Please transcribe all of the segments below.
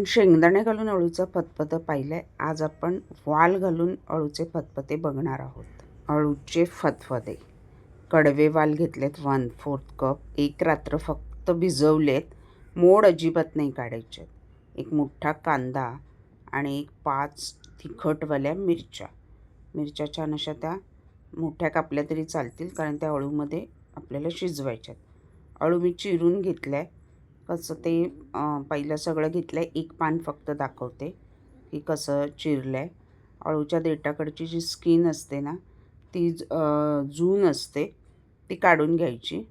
आपण शेंगदाणे घालून अळूचं फतफतं पाहिलं आहे आज आपण वाल घालून अळूचे फतफते बघणार आहोत. अळूचे फतफते. कडवे वाल घेतलेत वन फोर्थ कप एक रात्र फक्त भिजवलेत. मोड अजिबात नाही काढायचे. एक मोठा कांदा आणि एक पाच तिखटवाल्या मिरच्या. मिरच्या छान अशा त्या मोठ्या कापल्या तरी चालतील कारण त्या अळूमध्ये आपल्याला शिजवायच्यात. अळू मी चिरून घेतलं आहे कसं ते पहिलं सगळं घेतलं आहे एक पान फक्त दाखवते की कसं चिरलं आहे अळूच्या देठाकडची जी स्किन असते ना ती ज- जून असते ती काढून घ्यायची.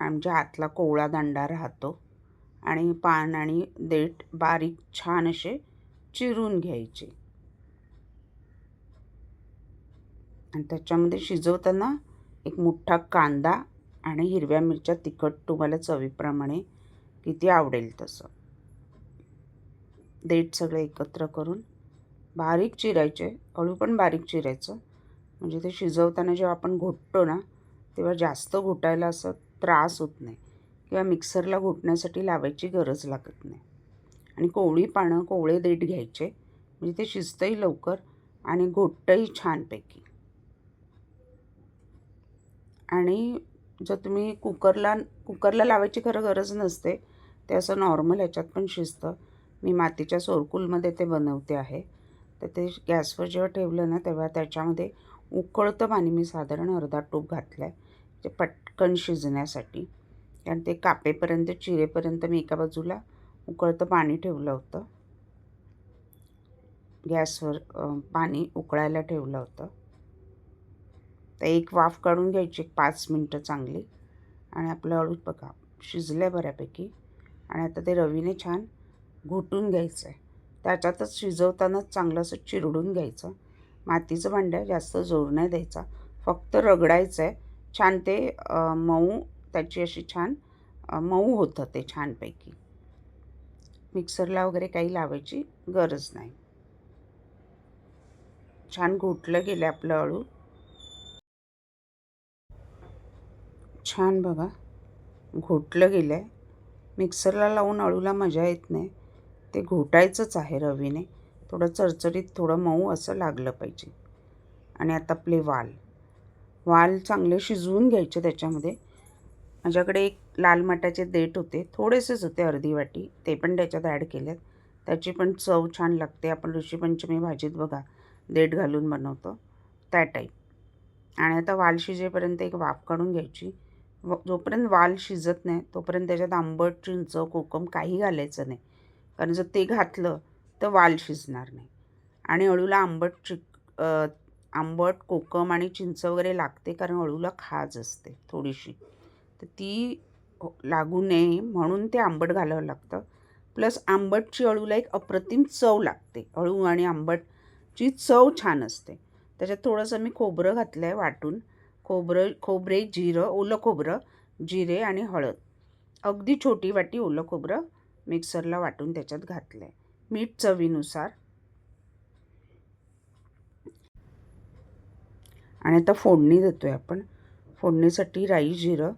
आमच्या हातला कोवळा दांडा राहतो आणि पान आणि देठ बारीक छान असे चिरून घ्यायचे. आणि त्याच्यामध्ये शिजवताना एक मोठा कांदा आणि हिरव्या मिरच्या तिखट तुम्हाला चवीप्रमाणे किती आवडेल तसं. देठ सगळे एकत्र करून बारीक चिरायचे अळू पण बारीक चिरायचं. म्हणजे ते शिजवताना जेव्हा आपण घोटतो ना तेव्हा जास्त घोटायला असं त्रास होत नाही. किंवा मिक्सरला घोटण्यासाठी लावायची गरज लागत नाही. आणि कोवळी पानं कोवळे देठ घ्यायचे. म्हणजे ते शिजतंही लवकर आणि घोटतंही छानपैकी. आणि जर तुम्ही कुकरला कुकरला लावायची खरं गरज नसते ते असं नॉर्मल ह्याच्यात पण शिजतं. मी मातीच्या सोरकुलमध्ये ते बनवते आहे. तर ते गॅसवर जेव्हा ठेवलं ना तेव्हा त्याच्यामध्ये उकळतं पाणी. मी साधारण अर्धा टोप घातलं आहे ते पटकन शिजण्यासाठी. कारण ते कापेपर्यंत चिरेपर्यंत मी एका बाजूला उकळतं पाणी ठेवलं होतं. गॅसवर पाणी उकळायला ठेवलं होतं. तर एक वाफ काढून घ्यायची एक पाच मिनटं चांगली. आणि आपलं अळू बघा शिजलं आहे बऱ्यापैकी. आणि आता ते रवीने छान घोटून घ्यायचं आहे त्याच्यातच शिजवतानाच चांगलं असं चिरडून घ्यायचं. मातीचं भांडं जास्त जोर नाही द्यायचा. फक्त रगडायचं आहे छान ते मऊ त्याची अशी छान मऊ होतं ते छानपैकी. मिक्सरला वगैरे काही लावायची गरज नाही. छान घोटलं गेलं आपलं अळू छान बघा. घोटलं गेलं आहे मिक्सरला लावून अळूला मजा येत नाही. ते घोटायचंच आहे रवीने. थोडं चरचरीत थोडं मऊ असं लागलं पाहिजे. आणि आता आपले वाल. वाल चांगले शिजवून घ्यायचे त्याच्यामध्ये. माझ्याकडे एक लाल माटाचे देठ होते. थोडेसेच होते अर्धी वाटी. ते पण त्याच्यात ॲड केलेत. त्याची पण चव छान लागते. आपण ऋषीपंचमी भाजीत बघा देठ घालून बनवतो. त्या टाईप आणि आता वाल शिजेपर्यंत एक वाफ काढून घ्यायची. जोपर्यंत वाल शिजत नाही तोपर्यंत त्याच्यात आंबट चिंच कोकम काही घालायचं नाही. कारण जर ते घातलं तर वाल शिजणार नाही. आणि अळूला आंबट चिक आंबट कोकम आणि चिंच वगैरे लागते कारण अळूला खाज असते थोडीशी. तर ती हो- लागू नये म्हणून ते आंबट घालावं लागतं. प्लस आंबटची अळूला एक अप्रतिम चव लागते. अळू आणि आंबटची चव छान असते. त्याच्यात थोडंसं मी खोबरं घातलं आहे वाटून. खोबरं खोबरे जिरं ओलं खोबरं जिरे आणि हळद. अगदी छोटी वाटी ओलं खोबरं मिक्सरला वाटून त्याच्यात घातलं आहे मीठ चवीनुसार. आणि आता फोडणी देतो आहे आपण. फोडणीसाठी राई जिरं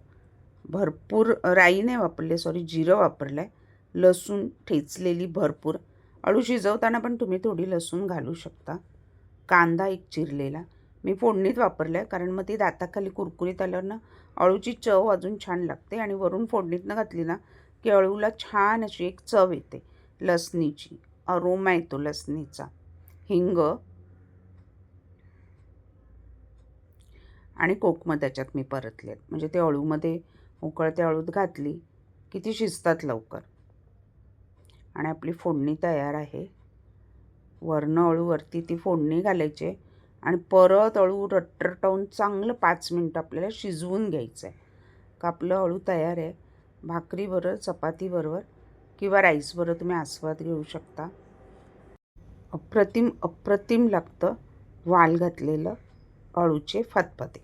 भरपूर राई नाही वापरले सॉरी जिरं वापरलं आहे लसूण ठेचलेली भरपूर. अळू शिजवताना पण तुम्ही थोडी लसूण घालू शकता. कांदा एक चिरलेला. मी फोडणीत वापरलं आहे कारण मग ती दाताखाली कुरकुरीत आल्यावर ना अळूची चव अजून छान लागते आणि वरून फोडणीतनं घातली ना की अळूला छान अशी एक चव येते लसणीची अरोमा येतो लसणीचा हिंग आणि कोकमं त्याच्यात मी परतले म्हणजे ते अळूमध्ये उकळत्या अळूत घातली की ती शिजतात लवकर. आणि आपली फोडणी तयार आहे. वरनं अळूवरती ती फोडणी घालायची आणि परत अळू रटरटवून चांगलं पाच मिनटं आपल्याला शिजवून घ्यायचं आहे का आपलं अळू तयार आहे. भाकरीबरोबर चपातीबरोबर किंवा राईसबरोबर तुम्ही आस्वाद घेऊ शकता. अप्रतिम अप्रतिम लागतं वाल घातलेलं अळूचे फतफते